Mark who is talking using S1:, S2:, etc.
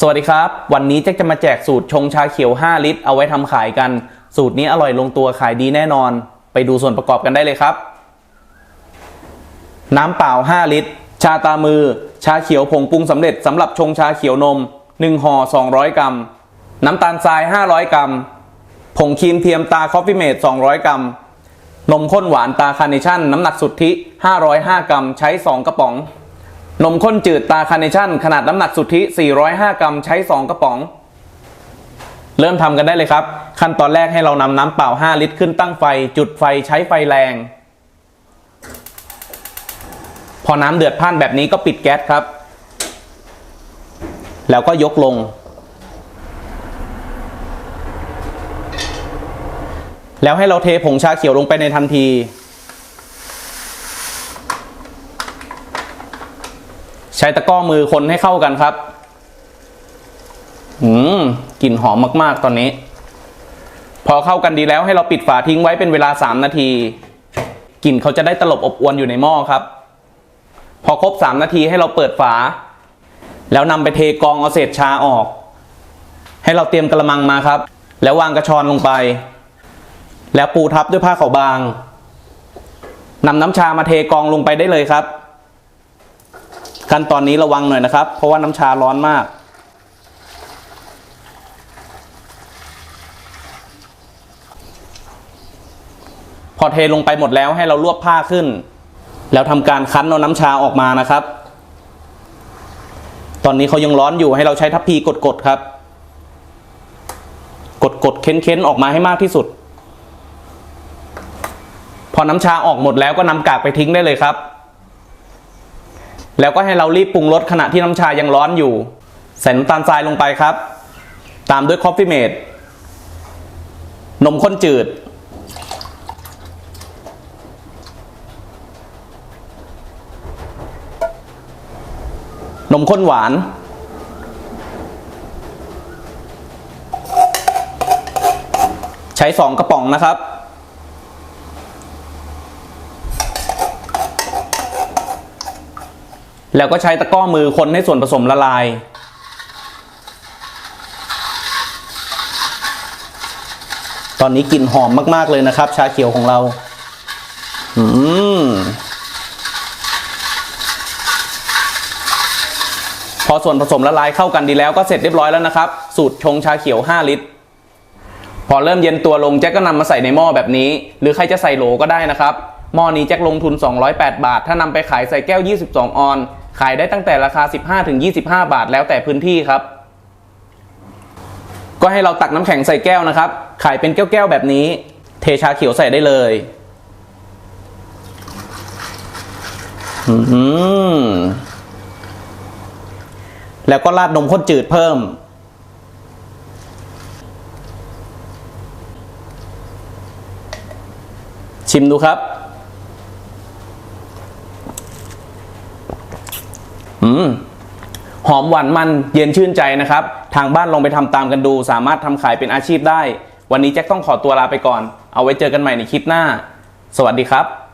S1: สวัสดีครับ วันนี้แจ็คจะมาแจกสูตรชงชาเขียว 5 ลิตร เอาไว้ทำขายกัน สูตรนี้อร่อยลงตัวขายดีแน่นอน ไปดูส่วนประกอบกันได้เลยครับ น้ำเปล่า 5 ลิตร ชาตามือ ชาเขียวผงปรุงสำเร็จสำหรับชงชาเขียวนม 1ห่อ200 กรัม น้ำตาลทราย 500 กรัม ผงครีมเทียมตาคอฟฟี่เมด200 กรัม นมข้นหวานตาคาร์เนชั่น น้ำหนักสุทธิ 505 กรัม ใช้ 2 กระป๋อง นมข้นจืดตาคาร์เนชั่นขนาดน้ำหนักสุทธิ 405 กรัม ใช้ 2 กระป๋อง เริ่มทำกันได้เลยครับ ขั้นตอนแรกให้เรานำน้ำเปล่า 5 ลิตรขึ้นตั้งไฟ จุดไฟใช้ไฟแรง พอน้ำเดือดพ่านแบบนี้ก็ปิดแก๊สครับ แล้วก็ยกลง แล้วให้เราเทผงชาเขียวลงไปในทันที ใช้ตะก้อมือคนให้เข้ากันครับ อืมกลิ่นหอมมาก ๆ ตอนนี้ พอเข้ากันดีแล้วให้เราปิดฝาทิ้งไว้เป็นเวลา 3 นาทีกลิ่นเขาจะได้ตลบอบอวนอยู่ในหม้อครับ พอครบ 3 นาทีให้เราเปิดฝา แล้วนำไปเทกองเอาเศษชาออก ให้เราเตรียมกระมังมาครับ แล้ววางกระชอนลงไป แล้วปูทับด้วยผ้าขาวบางนำน้ำชามาเทกองลงไปได้เลยครับ ขั้นตอนนี้ระวังหน่อยนะครับ เพราะว่าน้ำชาร้อนมาก พอเทลงไปหมดแล้วให้เรารวบผ้าขึ้น แล้วทำการคั้นเอาน้ำชาออกมานะครับ ตอนนี้เขายังร้อนอยู่ให้เราใช้ทัพพีกดๆครับ กดๆเค้นๆออกมาให้มากที่สุด พอน้ำชาออกหมดแล้วก็นำกากไปทิ้งได้เลยครับ แล้วก็ให้เรารีบปรุงรสขณะที่น้ำชายังร้อนอยู่ ใส่น้ำตาลทรายลงไปครับ ตามด้วยคอฟฟี่เมดนมข้นจืด นมข้นหวาน ใช้สองกระป๋องนะครับ แล้วก็ใช้ตะกร้อมือคนให้ส่วนผสมละลาย ตอนนี้กลิ่นหอมมาก ๆ เลยนะครับ ชาเขียวของเรา อืม พอส่วนผสมละลายเข้ากันดีแล้วก็เสร็จเรียบร้อยแล้วนะครับ สูตรชงชาเขียว 5 ลิตร พอเริ่มเย็นตัวลงแจ็คก็นำมาใส่ในหม้อแบบนี้ หรือใครจะใส่โหลก็ได้นะครับหม้อนี้แจ็คลงทุน 208 บาท ถ้านำไปขายใส่แก้ว 22 ออน ขายได้ตั้งแต่ราคา 15-25 บาท แล้วแต่พื้นที่ครับ ก็ให้เราตักน้ำแข็งใส่แก้วนะครับ ขายเป็นแก้วๆแบบนี้ เทชาเขียวใส่ได้เลยแล้วก็ราดนมข้นจืดเพิ่ม ชิมดูครับ อืมหอมหวานมันเย็นชื่นใจนะครับ ทางบ้านลองไปทำตามกันดู สามารถทำขายเป็นอาชีพได้ วันนี้แจ็คต้องขอตัวลาไปก่อน เอาไว้เจอกันใหม่ในคลิปหน้า สวัสดีครับ